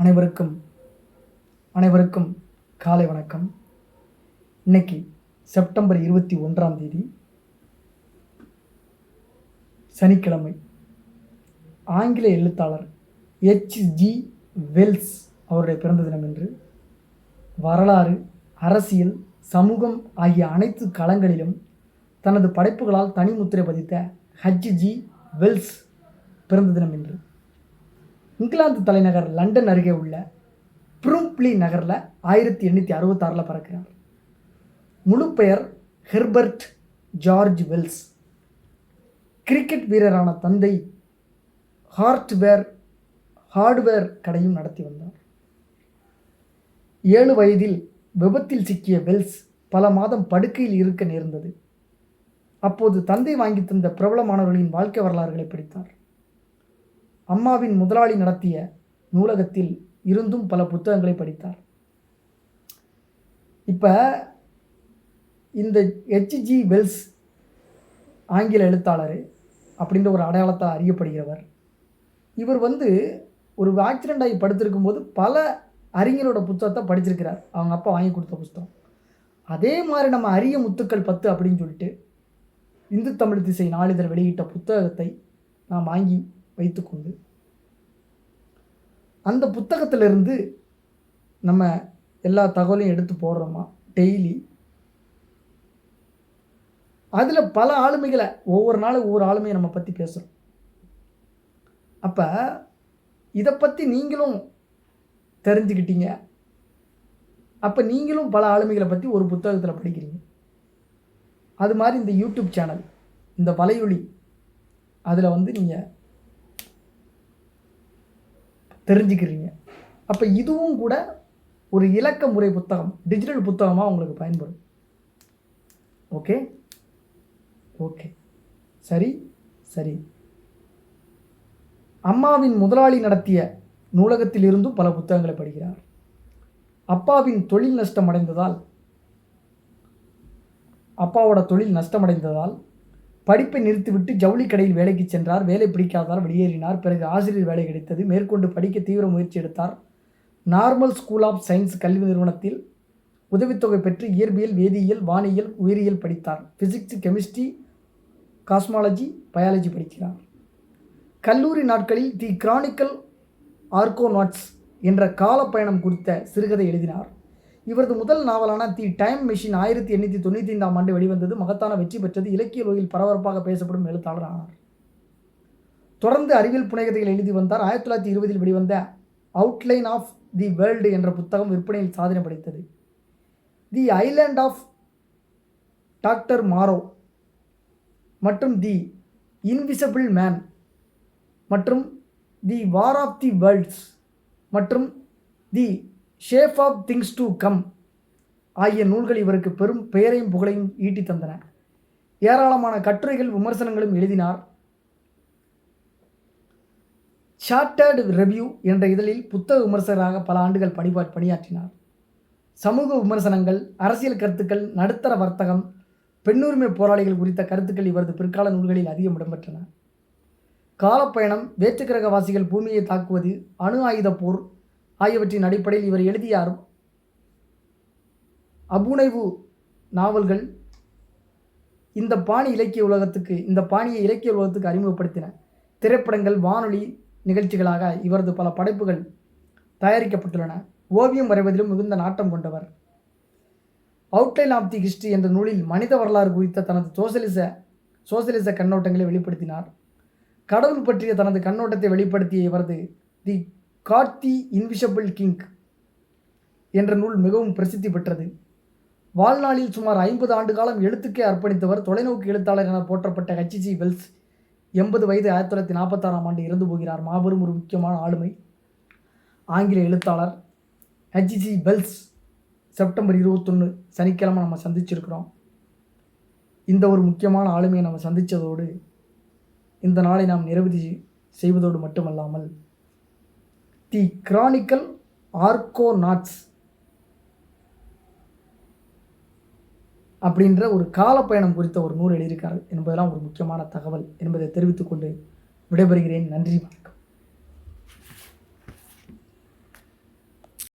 அனைவருக்கும் அனைவருக்கும் காலை வணக்கம். இன்னைக்கு செப்டம்பர் இருபத்தி ஒன்றாம் தேதி சனிக்கிழமை. ஆங்கில எழுத்தாளர் ஹெச்ஜி வெல்ஸ் அவருடைய பிறந்த தினம் என்று வரலாறு அரசியல் சமூகம் ஆகிய அனைத்து களங்களிலும் தனது படைப்புகளால் தனி முத்திரை பதித்த ஹஜ்ஜி வெல்ஸ் பிறந்த தினம் என்று. இங்கிலாந்து தலைநகர் லண்டன் அருகே உள்ள ப்ரூம்ப்ளி நகரில் ஆயிரத்தி எண்ணூற்றி அறுபத்தாறில் பிறக்கிறார். முழு பெயர் ஹெர்பர்ட் ஜார்ஜ் வெல்ஸ். கிரிக்கெட் வீரரான தந்தை ஹார்ட்வேர் ஹார்ட்வேர் கடையும் நடத்தி வந்தார். ஏழு வயதில் விபத்தில் சிக்கிய வெல்ஸ் பல மாதம் படுக்கையில் இருக்க நேர்ந்தது. அப்போது தந்தை வாங்கி தந்த பிரபலமானவர்களின் வாழ்க்கை வரலாறுகளை படித்தார். அம்மாவின் முதலாளி நடத்திய நூலகத்தில் இருந்தும் பல புத்தகங்களை படித்தார். இப்போ இந்த ஹெச்ஜி வெல்ஸ் ஆங்கில எழுத்தாளர் அப்படின்ற ஒரு அடையாளத்தால் அறியப்படுகிறவர். இவர் வந்து ஒரு ஆக்சிடெண்ட் ஆகி படுத்திருக்கும் போது பல அறிஞரோட புத்தகத்தை படிச்சிருக்கிறார். அவங்க அப்பா வாங்கி கொடுத்த புத்தகம். அதே மாதிரி நம்ம அரிய முத்துக்கள் பத்து அப்படின்னு சொல்லிட்டு இந்து தமிழ் திசை நாளிதழ் வெளியிட்ட புத்தகத்தை நான் வாங்கி வைத்துக்கொண்டு. அந்த புத்தகத்திலிருந்து நம்ம எல்லா தகவலையும் எடுத்து போடுறோமா? டெய்லி அதில் பல ஆளுமைகளை ஒவ்வொரு நாளும் ஒவ்வொரு ஆளுமையை நம்ம பற்றி பேசுகிறோம் அப்போ இதை பற்றி நீங்களும் தெரிஞ்சுக்கிட்டீங்க. அப்போ நீங்களும் பல ஆளுமைகளை பற்றி ஒரு புத்தகத்தில் படிக்கிறீங்க. அது மாதிரி இந்த யூடியூப் சேனல் இந்த வலையொலி அதில் வந்து நீங்கள் தெரிஞ்சுக்கிறீங்க. அப்போ இதுவும் கூட ஒரு இலக்க முறை புத்தகம் டிஜிட்டல் புத்தகமாக உங்களுக்கு பயன்படும். ஓகே ஓகே சரி? சரி. அம்மாவின் முதலாளி நடத்திய நூலகத்தில் இருந்தும் பல புத்தகங்களை படிக்கிறார். அப்பாவின் தொழில் நஷ்டம் அடைந்ததால் அப்பாவோட தொழில் நஷ்டமடைந்ததால் படிப்பை நிறுத்திவிட்டு ஜவுளி கடையில் வேலைக்கு சென்றார். வேலை பிடிக்காததால் வெளியேறினார். பிறகு ஆசிரியர் வேலை கிடைத்தது. மேற்கொண்டு படிக்க தீவிர முயற்சி எடுத்தார். நார்மல் ஸ்கூல் ஆஃப் சயின்ஸ் கல்வி நிறுவனத்தில் உதவித்தொகை பெற்று இயற்பியல் வேதியியல் வானியல் உயிரியல் படித்தார். ஃபிசிக்ஸ் கெமிஸ்ட்ரி காஸ்மாலஜி பயாலஜி படிக்கிறார். கல்லூரி நாட்களில் தி கிரானிக்கல் ஆர்கோநாட்ஸ் என்ற காலப்பயணம் குறித்த சிறுகதை எழுதினார். இவரது முதல் நாவலான தி டைம் மெஷின் ஆயிரத்தி எண்ணூற்றி தொண்ணூற்றி ஐந்தாம் ஆண்டு வெளிவந்தது. மகத்தான வெற்றி பெற்றது. இலக்கிய உலகில் பரபரப்பாக பேசப்படும் எழுத்தாளர் ஆனார். தொடர்ந்து அறிவியல் புனைகதைகள் எழுதி வந்தார். ஆயிரத்தி தொள்ளாயிரத்தி இருபதில் வெளிவந்த அவுட்லைன் ஆஃப் தி வேர்ல்டு என்ற புத்தகம் விற்பனையில் சாதனை படைத்தது. The island of doctor Moreau மற்றும் தி இன்விசபிள் மேன் மற்றும் தி வார் ஆஃப் தி வேர்ல்ட்ஸ் மற்றும் the shape of things to come ஆகிய நூல்கள் இவருக்கு பெரும் பெயரையும் புகழையும் ஈட்டி தந்தன. ஏராளமான கட்டுரைகள் விமர்சனங்களும் எழுதினார். சார்ட்டர்டு ரெவ்யூ என்ற இதழில் புத்தக விமர்சகராக பல ஆண்டுகள் பணிபா பணியாற்றினார். சமூக விமர்சனங்கள் அரசியல் கருத்துக்கள் நடுத்தர வர்த்தகம் பெண்ணுரிமை போராளிகள் குறித்த கருத்துக்கள் இவரது பிற்கால நூல்களில் அதிகம் இடம்பெற்றன. காலப்பயணம் வேற்றுக்கிரகவாசிகள் பூமியை தாக்குவது அணு ஆயுத போர் ஆகியவற்றின் அடிப்படையில் இவர் எழுதிய அபுனைவு நாவல்கள் இந்த பாணி இலக்கிய உலகத்துக்கு இந்த பாணியை இலக்கிய உலகத்துக்கு அறிமுகப்படுத்தின. திரைப்படங்கள் வானொலி நிகழ்ச்சிகளாக இவரது பல படைப்புகள் தயாரிக்கப்பட்டுள்ளன. ஓவியம் வரைவதிலும் மிகுந்த நாட்டம் கொண்டவர். அவுட்லைன் ஆஃப் தி ஹிஸ்டரி என்ற நூலில் மனித வரலாறு குறித்த தனது சோசியலிச சோசியலிச கண்ணோட்டங்களை வெளிப்படுத்தினார். கடவுள் பற்றிய தனது கண்ணோட்டத்தை வெளிப்படுத்திய இவரது தி கார்த்தி தி இன்விஷபிள் கிங் என்ற நூல் மிகவும் பிரசித்தி பெற்றது. வாழ்நாளில் சுமார் ஐம்பது ஆண்டு காலம் எழுத்துக்கே அர்ப்பணித்தவர் தொலைநோக்கு எழுத்தாளர் என போற்றப்பட்ட ஹச்சிசி வெல்ஸ் எண்பது வயது ஆயிரத்தி தொள்ளாயிரத்தி நாற்பத்தாறாம் ஆண்டு இறந்து போகிறார். மாபெரும் ஒரு முக்கியமான ஆளுமை. ஆங்கில எழுத்தாளர். ஹெச்ஜி வெல்ஸ் செப்டம்பர் இருபத்தொன்று சனிக்கிழமை நம்ம சந்திச்சிருக்கிறோம். இந்த ஒரு முக்கியமான ஆளுமையை நம்ம சந்தித்ததோடு இந்த நாளை நாம் நிறைவு செய்வதோடு மட்டுமல்லாமல் தி கிரானிக்கல் ஆர்கோ நாட்ஸ் அப்படின்ற ஒரு காலப்பயணம் குறித்த ஒரு நூல் எழுதியிருக்கார் என்பதெல்லாம் ஒரு முக்கியமான தகவல் என்பதை தெரிவித்துக்கொண்டு விடைபெறுகிறேன். நன்றி